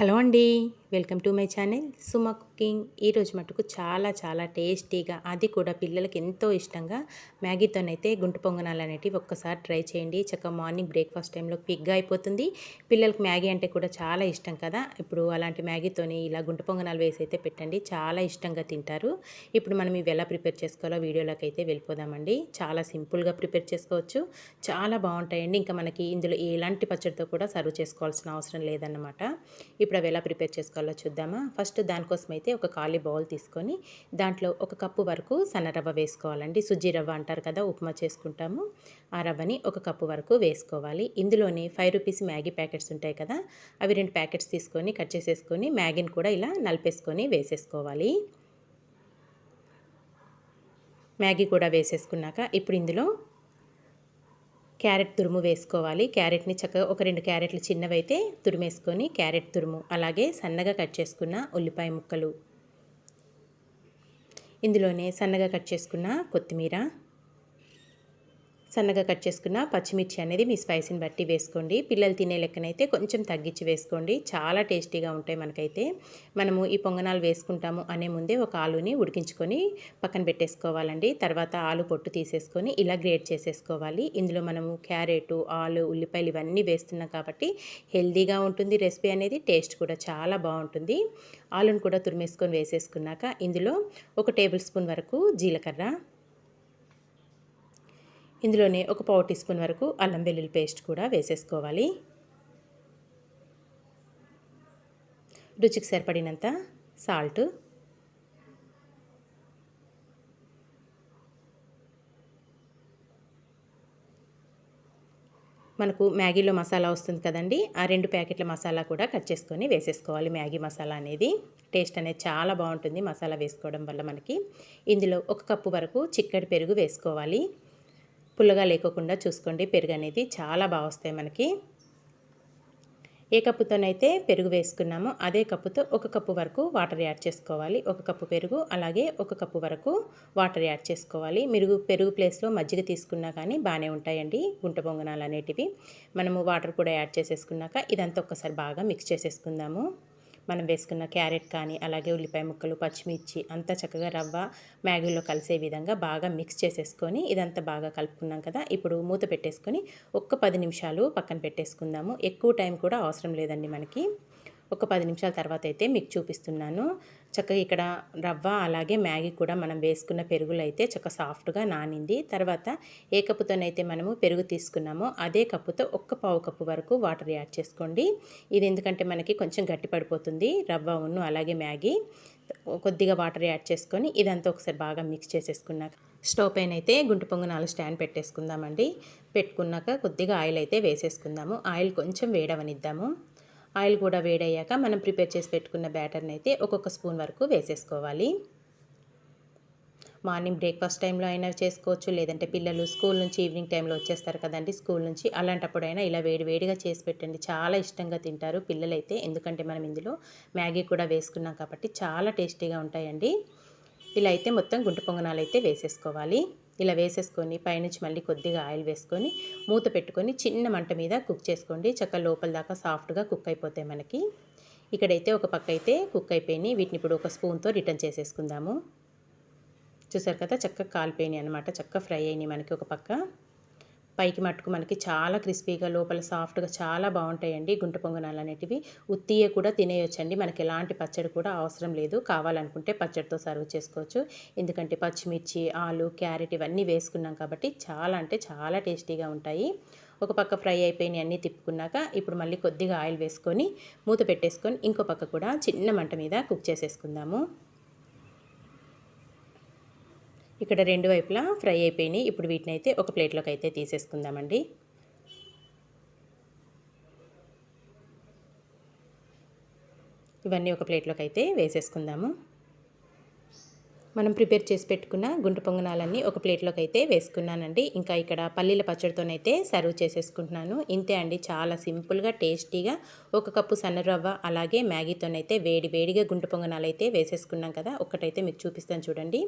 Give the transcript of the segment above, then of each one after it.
Hello అండి welcome to my channel. Suma cooking ఈరోజు మటుకు చాలా చాలా టేస్టీగా అది కూడా పిల్లలకి ఎంతో ఇష్టంగా మ్యాగీతోనైతే గుంటు పొంగనాలు అనేటివి ఒక్కసారి ట్రై చేయండి. చక్కగా మార్నింగ్ బ్రేక్ఫాస్ట్ టైంలో క్విక్గా అయిపోతుంది. పిల్లలకి మ్యాగీ అంటే కూడా చాలా ఇష్టం కదా. ఇప్పుడు అలాంటి మ్యాగీతోని ఇలా గుంటు పొంగనాలు వేసి అయితే పెట్టండి. చాలా ఇష్టంగా తింటారు. ఇప్పుడు మనం ఇవి ఎలా ప్రిపేర్ చేసుకోవాలో వీడియోలోకి అయితే వెళ్ళిపోదామండి. చాలా సింపుల్గా ప్రిపేర్ చేసుకోవచ్చు. చాలా బాగుంటాయండి. ఇంకా మనకి ఇందులో ఎలాంటి పచ్చడితో కూడా సర్వ్ చేసుకోవాల్సిన అవసరం లేదన్నమాట. ఇప్పుడు అవి ఎలా ప్రిపేర్ చేసుకోవాలి చూద్దామా? ఫస్ట్ దానికోసం అయితే ఒక ఖాళీ బౌల్ తీసుకొని దాంట్లో ఒక కప్పు వరకు సన్న రవ్వ వేసుకోవాలండి. సుజ్జి రవ్వ అంటారు కదా ఉప్మా చేసుకుంటాము. ఆ రవ్వని ఒక కప్పు వరకు వేసుకోవాలి. ఇందులోనే ఫైవ్ రూపీస్ మ్యాగీ ప్యాకెట్స్ ఉంటాయి కదా అవి రెండు ప్యాకెట్స్ తీసుకొని కట్ చేసేసుకొని మ్యాగీని కూడా ఇలా నలిపేసుకొని వేసేసుకోవాలి. మ్యాగీ కూడా వేసేసుకున్నాక ఇప్పుడు ఇందులో క్యారెట్ తురుము వేసుకోవాలి. క్యారెట్ని చక్కగా ఒక రెండు క్యారెట్లు చిన్నవైతే తురిమేసుకొని క్యారెట్ తురుము అలాగే సన్నగా కట్ చేసుకున్న ఉల్లిపాయ ముక్కలు. ఇందులోనే సన్నగా కట్ చేసుకున్న కొత్తిమీర సన్నగా కట్ చేసుకున్న పచ్చిమిర్చి అనేది మీ స్పైసీని బట్టి వేసుకోండి. పిల్లలు తినే లెక్కనైతే కొంచెం తగ్గించి వేసుకోండి. చాలా టేస్టీగా ఉంటాయి మనకైతే. మనము ఈ పొంగనాలు వేసుకుంటాము అనే ముందే ఒక ఆలుని ఉడికించుకొని పక్కన పెట్టేసుకోవాలండి. తర్వాత ఆలు పొట్టు తీసేసుకొని ఇలా గ్రేట్ చేసేసుకోవాలి. ఇందులో మనము క్యారెట్ ఆలు ఉల్లిపాయలు ఇవన్నీ వేస్తున్నాం కాబట్టి హెల్దీగా ఉంటుంది రెసిపీ అనేది టేస్ట్ కూడా చాలా బాగుంటుంది. ఆలును కూడా తురిమేసుకొని వేసేసుకున్నాక ఇందులో ఒక టేబుల్ స్పూన్ వరకు జీలకర్ర ఇందులోనే ఒక పావు టీ స్పూన్ వరకు అల్లం వెల్లుల్లి పేస్ట్ కూడా వేసేసుకోవాలి. రుచికి సరిపడినంత సాల్ట్ మనకు మ్యాగీలో మసాలా వస్తుంది కదండి ఆ రెండు ప్యాకెట్ల మసాలా కూడా కట్ చేసుకొని వేసేసుకోవాలి మ్యాగీ మసాలా అనేది. టేస్ట్ అనేది చాలా బాగుంటుంది మసాలా వేసుకోవడం వల్ల మనకి. ఇందులో ఒక కప్పు వరకు చిక్కడి పెరుగు వేసుకోవాలి. పుల్లగా లేకోకుండా చూసుకోండి. పెరుగు అనేది చాలా బాగా వస్తాయి మనకి. ఏ కప్పుతోనైతే పెరుగు వేసుకున్నామో అదే కప్పుతో ఒక కప్పు వరకు వాటర్ యాడ్ చేసుకోవాలి. ఒక కప్పు పెరుగు అలాగే ఒక కప్పు వరకు వాటర్ యాడ్ చేసుకోవాలి. మీరు పెరుగు ప్లేస్లో మజ్జిగ తీసుకున్నా కానీ బాగానే ఉంటాయండి గుంట పొంగనాలు అనేటివి. మనము వాటర్ కూడా యాడ్ చేసేసుకున్నాక ఇదంతా ఒక్కసారి బాగా మిక్స్ చేసేసుకుందాము. మనం వేసుకున్న క్యారెట్ కానీ అలాగే ఉల్లిపాయ ముక్కలు పచ్చిమిర్చి అంతా చక్కగా రవ్వ మ్యాగీలో కలిసే విధంగా బాగా మిక్స్ చేసేసుకొని ఇదంతా బాగా కలుపుకున్నాం కదా. ఇప్పుడు మూత పెట్టేసుకొని ఒక్క పది నిమిషాలు పక్కన పెట్టేసుకుందాము. ఎక్కువ టైం కూడా అవసరం లేదండి మనకి. ఒక పది నిమిషాల తర్వాత అయితే మీకు చూపిస్తున్నాను. చక్కగా ఇక్కడ రవ్వ అలాగే మ్యాగీ కూడా మనం వేసుకున్న పెరుగులు అయితే చక్కగా సాఫ్ట్గా నానింది. తర్వాత ఏ కప్పుతోనైతే మనము పెరుగు తీసుకున్నామో అదే కప్పుతో ఒక్క పావు కప్పు వరకు వాటర్ యాడ్ చేసుకోండి. ఇది ఎందుకంటే మనకి కొంచెం గట్టి పడిపోతుంది. రవ్వ ఉన్ను అలాగే మ్యాగీ కొద్దిగా వాటర్ యాడ్ చేసుకొని ఇదంతా ఒకసారి బాగా మిక్స్ చేసేసుకున్నాక స్టవ్ పైన అయితే గుంటు పొంగు స్టాండ్ పెట్టేసుకుందామండి. పెట్టుకున్నాక కొద్దిగా ఆయిల్ అయితే వేసేసుకుందాము. ఆయిల్ కొంచెం వేడవనిద్దాము. ఆయిల్ కూడా వేడయ్యాక మనం ప్రిపేర్ చేసి పెట్టుకున్న బ్యాటర్ని అయితే ఒక్కొక్క స్పూన్ వరకు వేసేసుకోవాలి. మార్నింగ్ బ్రేక్ఫాస్ట్ టైంలో అయినా చేసుకోవచ్చు లేదంటే పిల్లలు స్కూల్ నుంచి ఈవినింగ్ టైంలో వచ్చేస్తారు కదండి స్కూల్ నుంచి. అలాంటప్పుడైనా ఇలా వేడి వేడిగా చేసి పెట్టండి. చాలా ఇష్టంగా తింటారు పిల్లలైతే ఎందుకంటే మనం ఇందులో మ్యాగీ కూడా వేసుకున్నాం కాబట్టి చాలా టేస్టీగా ఉంటాయండి. ఇలా అయితే మొత్తం గుంట పొంగనాలు అయితే వేసేసుకోవాలి. ఇలా వేసేసుకొని పైనుంచి మళ్ళీ కొద్దిగా ఆయిల్ వేసుకొని మూత పెట్టుకొని చిన్న మంట మీద కుక్ చేసుకోండి. చక్క లోపల దాకా సాఫ్ట్గా కుక్ అయిపోతాయి మనకి. ఇక్కడైతే ఒక పక్క అయితే కుక్ అయిపోయినాయి. వీటిని ఇప్పుడు ఒక స్పూన్తో రిటర్న్ చేసేసుకుందాము. చూసారు కదా చక్కగా కాలిపోయినాయి అనమాట చక్కగా ఫ్రై అయినాయి మనకి ఒక పక్క. పైకి మట్టుకు మనకి చాలా క్రిస్పీగా లోపల సాఫ్ట్గా చాలా బాగుంటాయండి గుంట పొంగనాలు అనేటివి. ఉత్తియే కూడా తినేయొచ్చండి. మనకి ఎలాంటి పచ్చడి కూడా అవసరం లేదు. కావాలనుకుంటే పచ్చడితో సర్వ్ చేసుకోవచ్చు. ఎందుకంటే పచ్చిమిర్చి ఆలు క్యారెట్ ఇవన్నీ వేసుకున్నాం కాబట్టి చాలా అంటే చాలా టేస్టీగా ఉంటాయి. ఒక పక్క ఫ్రై అయిపోయినాయి అన్నీ తిప్పుకున్నాక ఇప్పుడు మళ్ళీ కొద్దిగా ఆయిల్ వేసుకొని మూత పెట్టేసుకొని ఇంకో పక్క కూడా చిన్న మంట మీద కుక్ చేసేసుకుందాము. ఇక్కడ రెండు వైపులా ఫ్రై అయిపోయినాయి. ఇప్పుడు వీటిని అయితే ఒక ప్లేట్లోకి అయితే తీసేసుకుందామండి. ఇవన్నీ ఒక ప్లేట్లోకి అయితే వేసేసుకుందాము. మనం ప్రిపేర్ చేసి పెట్టుకున్న గుంట పొంగనాలన్నీ ఒక ప్లేట్లోకి అయితే వేసుకున్నానండి. ఇంకా ఇక్కడ పల్లీల పచ్చడితోనైతే సర్వ్ చేసేసుకుంటున్నాను. ఇంతే అండి చాలా సింపుల్గా టేస్టీగా ఒక కప్పు సన్నరవ్వ అలాగే మ్యాగీతోనైతే వేడి వేడిగా గుంట పొంగనాలు అయితే వేసేసుకున్నాం కదా. ఒకటైతే మీకు చూపిస్తాను చూడండి.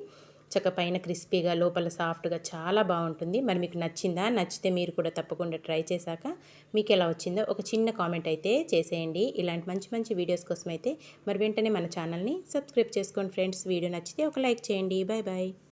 చక్క పైన క్రిస్పీగా లోపల సాఫ్ట్గా చాలా బాగుంటుంది. మరి మీకు నచ్చిందా? నచ్చితే మీరు కూడా తప్పకుండా ట్రై చేశాక మీకు ఎలా వచ్చిందో ఒక చిన్న కామెంట్ అయితే చేసేయండి. ఇలాంటి మంచి మంచి వీడియోస్ కోసం అయితే మరి వెంటనే మన ఛానల్ని సబ్స్క్రైబ్ చేసుకోండి ఫ్రెండ్స్. వీడియో నచ్చితే ఒక లైక్ చేయండి. Bye bye